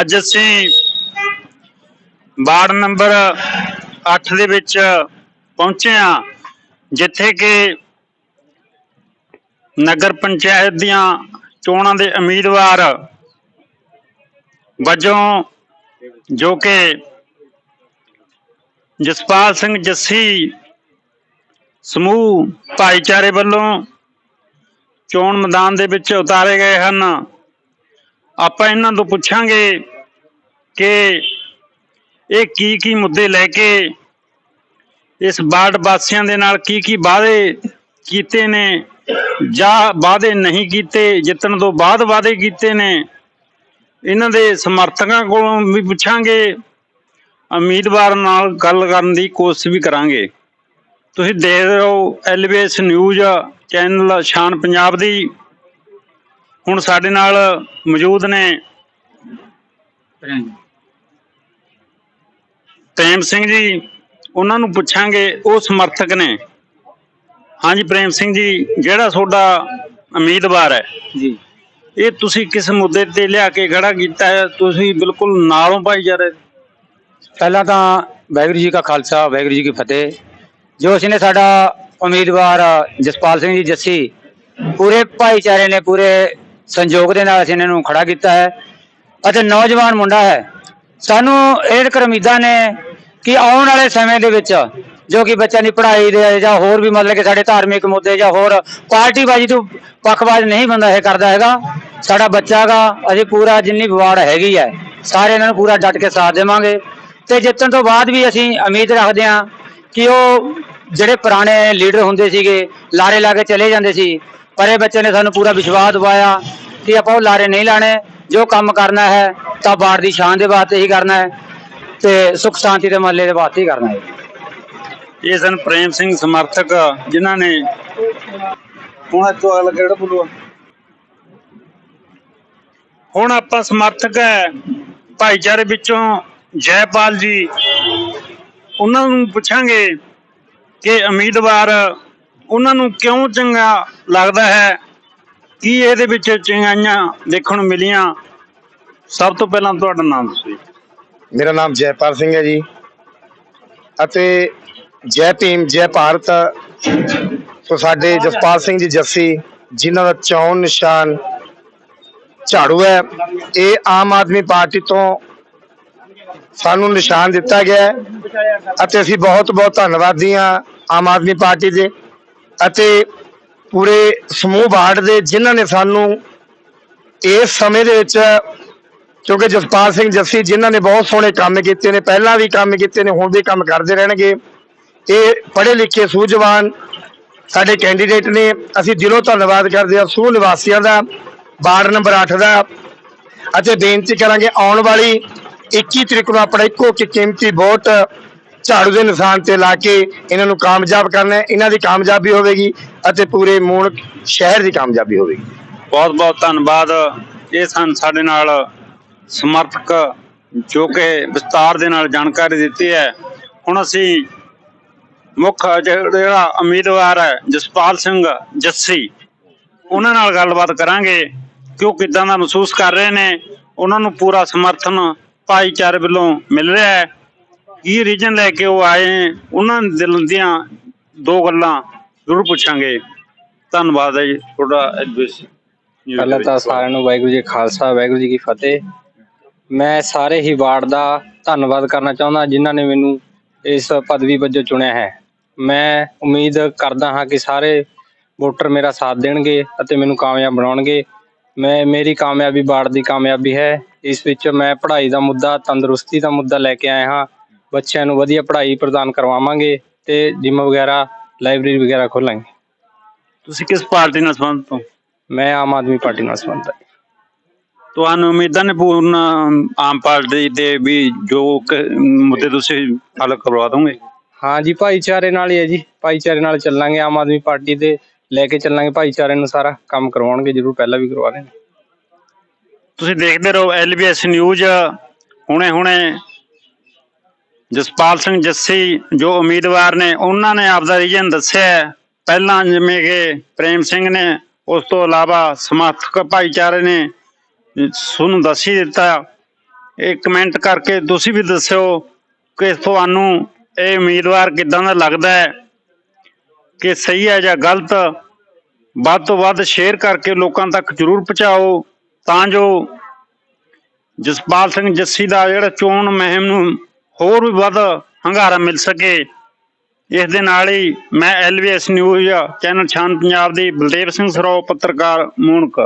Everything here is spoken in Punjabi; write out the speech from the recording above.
ਅੱਜ ਅਸੀਂ ਵਾਰਡ ਨੰਬਰ 8 ਦੇ ਵਿੱਚ ਪਹੁੰਚੇ ਹਾਂ, ਜਿੱਥੇ ਕਿ ਨਗਰ ਪੰਚਾਇਤ ਦੀਆਂ ਚੋਣਾਂ ਦੇ ਉਮੀਦਵਾਰ ਵਜੋਂ ਜੋ ਕਿ ਜਸਪਾਲ ਸਿੰਘ ਜੱਸੀ ਸਮੂਹ ਭਾਈਚਾਰੇ ਵੱਲੋਂ ਚੋਣ ਮੈਦਾਨ ਦੇ ਵਿੱਚ ਉਤਾਰੇ ਗਏ ਹਨ। ਆਪਾਂ ਇਹਨਾਂ ਤੋਂ ਪੁੱਛਾਂਗੇ ਕਿ ਇਹ ਕੀ ਕੀ ਮੁੱਦੇ ਲੈ ਕੇ ਇਸ ਵਾਰਡ ਵਾਸੀਆਂ ਦੇ ਨਾਲ ਕੀ ਕੀ ਵਾਅਦੇ ਕੀਤੇ ਨੇ, ਜਾਂ ਵਾਅਦੇ ਨਹੀਂ ਕੀਤੇ, ਜਿੱਤਣ ਤੋਂ ਬਾਅਦ ਵਾਅਦੇ ਕੀਤੇ ਨੇ, ਇਹਨਾਂ ਦੇ ਸਮਰਥਕਾਂ ਕੋਲੋਂ ਵੀ ਪੁੱਛਾਂਗੇ। ਉਮੀਦਵਾਰ ਨਾਲ ਗੱਲ ਕਰਨ ਦੀ ਕੋਸ਼ਿਸ਼ ਵੀ ਕਰਾਂਗੇ। ਤੁਸੀਂ ਦੇਖ ਰਹੇ ਹੋ LBS news channel Shaan Punjab ਦੀ। ਹੁਣ ਸਾਡੇ ਨਾਲ ਮੌਜੂਦ ਨੇ ਪ੍ਰੇਮ। ਸਿੰਘ ਜੀ ਉਹਨਾਂ ਨੂੰ ਪੁੱਛਾਂਗੇ ਉਹ ਸਮਰਥਕ ਨੇ। ਹਾਂਜੀ ਪ੍ਰੇਮ ਸਿੰਘ ਜੀ ਜਿਹੜਾ ਤੁਹਾਡਾ ਉਮੀਦਵਾਰ ਹੈ। ਜੀ। ਇਹ ਤੁਸੀਂ ਕਿਸ ਮੁੱਦੇ ਤੇ ਲਿਆ ਕੇ ਖੜਾ ਕੀਤਾ ਹੈ? ਤੁਸੀਂ ਬਿਲਕੁਲ ਨਾਲੋਂ ਭਾਈ ਜਾ ਰਹੇ ਪਹਿਲਾਂ ਤਾਂ ਵਾਹਿਗੁਰੂ ਜੀ ਕਾ ਖਾਲਸਾ ਵਾਹਿਗੁਰੂ ਜੀ ਕੀ ਫਤਿਹ। ਜੋ ਅਸੀਂ ਨੇ ਸਾਡਾ ਉਮੀਦਵਾਰ ਜਸਪਾਲ ਸਿੰਘ ਜੀ ਜੱਸੀ ਪੂਰੇ ਭਾਈਚਾਰੇ ਨੇ ਪੂਰੇ ਸੰਯੋਗ ਦੇ ਨਾਲ ਅਸੀਂ ਇਹਨਾਂ ਨੂੰ ਖੜਾ ਕੀਤਾ ਹੈ। ਅਤੇ ਨੌਜਵਾਨ ਮੁੰਡਾ ਹੈ। ਸਾਨੂੰ ਇਹ ਕਰਮੀਦਾਂ ਨੇ ਕਿ ਆਉਣ ਵਾਲੇ ਸਮੇਂ ਦੇ ਵਿੱਚ ਜੋ ਕਿ ਬੱਚਿਆਂ ਦੀ ਪੜ੍ਹਾਈ ਦੇ ਜਾਂ ਹੋਰ ਵੀ ਮਤਲਬ ਕਿ ਸਾਡੇ ਧਾਰਮਿਕ ਮੁੱਦੇ ਜਾਂ ਹੋਰ ਪਾਰਟੀਬਾਜ਼ੀ ਤੋਂ ਪੱਖਪਾਤ ਨਹੀਂ ਬੰਦਾ ਇਹ ਕਰਦਾ ਹੈਗਾ। ਸਾਡਾ ਬੱਚਾ ਗਾ ਅਸੀਂ ਪੂਰਾ ਜਿੰਨੀ ਵਿਵਾੜ ਹੈਗੀ ਹੈ, ਸਾਰੇ ਇਹਨਾਂ ਨੂੰ ਪੂਰਾ ਡਟ ਕੇ ਸਾਥ ਦੇਵਾਂਗੇ। ਤੇ ਜਿੱਤਣ ਤੋਂ ਬਾਅਦ ਵੀ ਅਸੀਂ ਉਮੀਦ ਰੱਖਦੇ ਹਾਂ ਕਿ ਉਹ ਜਿਹੜੇ ਪੁਰਾਣੇ ਲੀਡਰ ਹੁੰਦੇ ਸੀਗੇ, ਲਾਰੇ ਲਾ ਕੇ ਚਲੇ ਜਾਂਦੇ ਸੀ ਪਰ ਇਹ ਬੱਚੇ ਨੇ ਸਾਨੂੰ ਪੂਰਾ ਵਿਸ਼ਵਾਸ ਦਿਵਾਇਆ ਕਿ ਆਪਾਂ ਉਹ ਲਾਰੇ ਨਹੀਂ ਲਾਣੇ, ਜੋ ਕੰਮ ਕਰਨਾ ਹੈ, ਤਾਂ ਬਾੜ ਦੀ ਸ਼ਾਨ ਦੇ ਵਾਸਤੇ ਹੀ ਕਰਨਾ ਹੈ ਤੇ ਸੁਖ ਸ਼ਾਂਤੀ ਦੇ ਮਹੱਲੇ ਦੇ ਵਾਸਤੇ ਹੀ ਕਰਨਾ ਹੈ। ਇਹ ਸਨ ਪ੍ਰੇਮ ਸਿੰਘ ਸਮਰਥਕ, ਜਿਨ੍ਹਾਂ ਨੇ ਹੁਣ ਤੋਂ ਅਗਲਾ ਕਿਹੜਾ ਬੋਲੂਆ ਹੁਣ ਆਪਾਂ ਸਮਰਥਕ ਹੈ, ਭਾਈਚਾਰੇ ਵਿੱਚੋਂ ਜੈਪਾਲ ਜੀ, ਉਹਨਾਂ ਨੂੰ ਪੁੱਛਾਂਗੇ ਕਿ ਉਮੀਦਵਾਰ ਉਹਨਾਂ ਨੂੰ ਕਿਉਂ ਚੰਗਾ ਲੱਗਦਾ ਹੈ? ਕੀ ਇਹਦੇ ਵਿੱਚ ਚੰਗਾਈਆਂ ਦੇਖਣ ਨੂੰ ਮਿਲੀਆਂ? ਸਭ ਤੋਂ ਪਹਿਲਾਂ ਤੁਹਾਡਾ ਨਾਮ ਦੱਸੋ ਮੇਰਾ ਨਾਮ ਜੈਪਾਲ ਸਿੰਘ ਹੈ ਜੀ। ਅਤੇ ਜੈ ਭੀਮ ਜੈ ਭਾਰਤ ਤੋਂ ਸਾਡੇ ਜਸਪਾਲ ਸਿੰਘ ਜੀ ਜੱਸੀ, ਜਿਨ੍ਹਾਂ ਦਾ ਚੌਣ ਨਿਸ਼ਾਨ ਝਾੜੂ ਹੈ। ਇਹ ਆਮ ਆਦਮੀ ਪਾਰਟੀ ਤੋਂ ਸਾਨੂੰ ਨਿਸ਼ਾਨ ਦਿੱਤਾ ਗਿਆ ਅਤੇ ਅਸੀਂ ਬਹੁਤ ਬਹੁਤ ਧੰਨਵਾਦੀ ਹਾਂ ਆਮ ਆਦਮੀ ਪਾਰਟੀ ਦੇ। ਅਤੇ ਪੂਰੇ ਸਮੂਹ ਵਾਰਡ ਦੇ ਜਿਨ੍ਹਾਂ ਨੇ ਸਾਨੂੰ ਇਸ ਸਮੇਂ ਦੇ ਵਿੱਚ, ਕਿਉਂਕਿ ਜਸਪਾਲ ਸਿੰਘ ਜੱਸੀ ਜਿਨ੍ਹਾਂ ਨੇ ਬਹੁਤ ਸੋਹਣੇ ਕੰਮ ਕੀਤੇ ਨੇ, ਪਹਿਲਾਂ ਵੀ ਕੰਮ ਕੀਤੇ ਨੇ, ਹੁਣ ਵੀ ਕੰਮ ਕਰਦੇ ਰਹਿਣਗੇ। ਇਹ ਪੜ੍ਹੇ ਲਿਖੇ ਸੂਝਵਾਨ ਸਾਡੇ ਕੈਂਡੀਡੇਟ ਨੇ। ਅਸੀਂ ਦਿਲੋਂ ਧੰਨਵਾਦ ਕਰਦੇ ਹਾਂ ਸੂਹ ਨਿਵਾਸੀਆਂ ਦਾ, ਵਾਰਡ ਨੰਬਰ 8 ਦਾ। ਅਤੇ ਬੇਨਤੀ ਕਰਾਂਗੇ ਆਉਣ ਵਾਲੀ 21 ਤਰੀਕ ਨੂੰ ਆਪਣਾ ਇੱਕੋ ਇੱਕ ਕੀਮਤੀ ਵੋਟ ਝਾੜੂ ਦੇ ਨਿਸ਼ਾਨ ਤੇ ਲਾ ਕੇ ਇਹਨਾਂ ਨੂੰ ਕਾਮਯਾਬ ਕਰਨਾ ਇਹਨਾਂ ਦੀ ਕਾਮਯਾਬੀ ਹੋਵੇਗੀ ਅਤੇ ਪੂਰੇ ਮੂਲ ਸ਼ਹਿਰ ਦੀ ਕਾਮਯਾਬੀ ਹੋਵੇਗੀ। ਬਹੁਤ ਬਹੁਤ ਧੰਨਵਾਦ। ਇਹ ਸਨ ਸਾਡੇ ਨਾਲ ਸਮਰਥਕ ਜੋ ਕਿ ਵਿਸਤਾਰ ਦੇ ਨਾਲ ਜਾਣਕਾਰੀ ਦਿੱਤੀ ਹੈ। ਹੁਣ ਅਸੀਂ ਮੁੱਖ ਜਿਹੜਾ ਉਮੀਦਵਾਰ ਹੈ, ਜਸਪਾਲ ਸਿੰਘ ਜੱਸੀ, ਉਹਨਾਂ ਨਾਲ ਗੱਲਬਾਤ ਕਰਾਂਗੇ ਕਿ ਉਹ ਕਿਦਾਂ ਦਾ ਮਹਿਸੂਸ ਕਰ ਰਹੇ ਨੇ। ਉਹਨਾਂ ਨੂੰ ਪੂਰਾ ਸਮਰਥਨ ਭਾਈਚਾਰੇ ਵੱਲੋਂ ਮਿਲ ਰਿਹਾ ਹੈ। ਕੀ ਰੀਜਨ ਲੈ ਕੇ ਉਹ ਆਏ? ਨੇ ਉਹਨਾਂ ਦੇ ਦਿਲ ਦੋ ਗੱਲਾਂ ਜ਼ਰੂਰ ਪੁੱਛਾਂਗੇ। ਧੰਨਵਾਦ ਹੈ ਜੀ ਤੁਹਾਡਾ ਐਡਵਾਈਸ ਪਹਿਲਾਂ ਤਾਂ ਸਾਰਿਆਂ ਨੂੰ ਵਾਹਿਗੁਰੂ ਜੀ ਖਾਲਸਾ, ਵਾਹਿਗੁਰੂ ਜੀ ਕੀ ਫਤਿਹ। ਮੈਂ ਸਾਰੇ ਹੀ ਵਾਰਡ ਦਾ ਧੰਨਵਾਦ ਕਰਨਾ ਚਾਹੁੰਦਾ, ਜਿਨ੍ਹਾਂ ਨੇ ਮੈਨੂੰ ਇਸ ਪਦਵੀ ਵਜੋਂ ਚੁਣਿਆ ਹੈ। ਮੈਂ ਉਮੀਦ ਕਰਦਾ ਹਾਂ ਕਿ ਸਾਰੇ ਵੋਟਰ ਮੇਰਾ ਸਾਥ ਦੇਣਗੇ ਅਤੇ ਮੈਨੂੰ ਕਾਮਯਾਬ ਬਣਾਉਣਗੇ। ਮੈਂ, ਮੇਰੀ ਕਾਮਯਾਬੀ ਵਾਰਡ ਦੀ ਕਾਮਯਾਬੀ ਹੈ। ਇਸ ਵਿੱਚ ਮੈਂ ਪੜ੍ਹਾਈ ਦਾ ਮੁੱਦਾ, ਤੰਦਰੁਸਤੀ ਦਾ ਮੁੱਦਾ ਲੈ ਕੇ ਆਇਆ ਹਾਂ। ਬੱਚਿਆਂ ਨੂੰ ਵਧੀਆ ਪੜ੍ਹਾਈ ਪ੍ਰਦਾਨ ਕਰਵਾਵਾਂਗੇ ਤੇ ਜਿਮ ਵਗੈਰਾ ਲਾਇਬ੍ਰੇਰੀ ਵਗੈਰਾ ਖੋਲਾਂਗੇ। ਤੁਸੀਂ ਕਿਸ ਪਾਰਟੀ ਨਾਲ ਸੰਬੰਧਿਤ ਹੋ? ਮੈਂ ਆਮ ਆਦਮੀ ਪਾਰਟੀ ਨਾਲ ਸੰਬੰਧਿਤ ਹਾਂ। ਤੁਹਾਨੂੰ ਉਮੀਦਾਂ ਨੇ ਪੂਰਨ ਆਮ ਪਾਰਟੀ ਦੇ ਵੀ ਜੋ ਕ- ਮੁੱਦੇ ਤੁਸੀਂ ਹੱਲ ਕਰਵਾ ਦੋਗੇ? ਹਾਂ ਜੀ ਭਾਈਚਾਰੇ ਨਾਲ ਹੀ ਹੈ ਜੀ। ਭਾਈਚਾਰੇ ਨਾਲ ਚੱਲਾਂਗੇ ਆਮ ਆਦਮੀ ਪਾਰਟੀ ਦੇ ਲੈ ਕੇ ਚੱਲਾਂਗੇ। ਭਾਈਚਾਰੇ ਨੂੰ ਸਾਰਾ ਕੰਮ ਕਰਵਾਉਣਗੇ ਜਰੂਰ ਪਹਿਲਾਂ ਵੀ ਕਰਵਾ ਰਹੇ ਨੇ ਤੁਸੀਂ ਦੇਖਦੇ ਰਹੋ ਐਲਬੀਐਸ ਨਿਊਜ਼ ਹੁਣੇ ਹੁਣੇ ਜਸਪਾਲ ਸਿੰਘ ਜੱਸੀ ਜੋ ਉਮੀਦਵਾਰ ਨੇ, ਉਹਨਾਂ ਨੇ ਆਪਦਾ ਰੀਜਨ ਦੱਸਿਆ ਪਹਿਲਾਂ ਜਿਵੇਂ ਕਿ ਪ੍ਰੇਮ ਸਿੰਘ ਨੇ ਉਸ ਤੋਂ ਇਲਾਵਾ ਸਮਰਥਕ ਭਾਈਚਾਰੇ ਨੇ ਤੁਹਾਨੂੰ ਦੱਸ ਹੀ ਦਿੱਤਾ। ਇਹ ਕਮੈਂਟ ਕਰਕੇ ਤੁਸੀਂ ਵੀ ਦੱਸਿਓ ਕਿ ਤੁਹਾਨੂੰ ਇਹ ਉਮੀਦਵਾਰ ਕਿਦਾਂ ਦਾ ਲੱਗਦਾ ਹੈ? ਕਿ ਸਹੀ ਹੈ ਜਾਂ ਗਲਤ? ਵੱਧ ਤੋਂ ਵੱਧ ਸ਼ੇਅਰ ਕਰਕੇ ਲੋਕਾਂ ਤੱਕ ਜਰੂਰ ਪਹੁੰਚਾਓ। ਤਾਂ ਜੋ ਜਸਪਾਲ ਸਿੰਘ ਜੱਸੀ ਦਾ ਜਿਹੜਾ ਚੋਣ ਮੁਹਿੰਮ ਨੂੰ ਹੋਰ ਵੀ ਵੱਧ ਹੰਗਾਰਾ ਮਿਲ ਸਕੇ। ਇਸ ਦੇ ਨਾਲ ਹੀ ਮੈਂ L V S news channel ਛਾਨ Punjab ਦੀ ਬਲਦੇਵ ਸਿੰਘ ਸਰੋਂ ਪੱਤਰਕਾਰ ਮੂਣਕ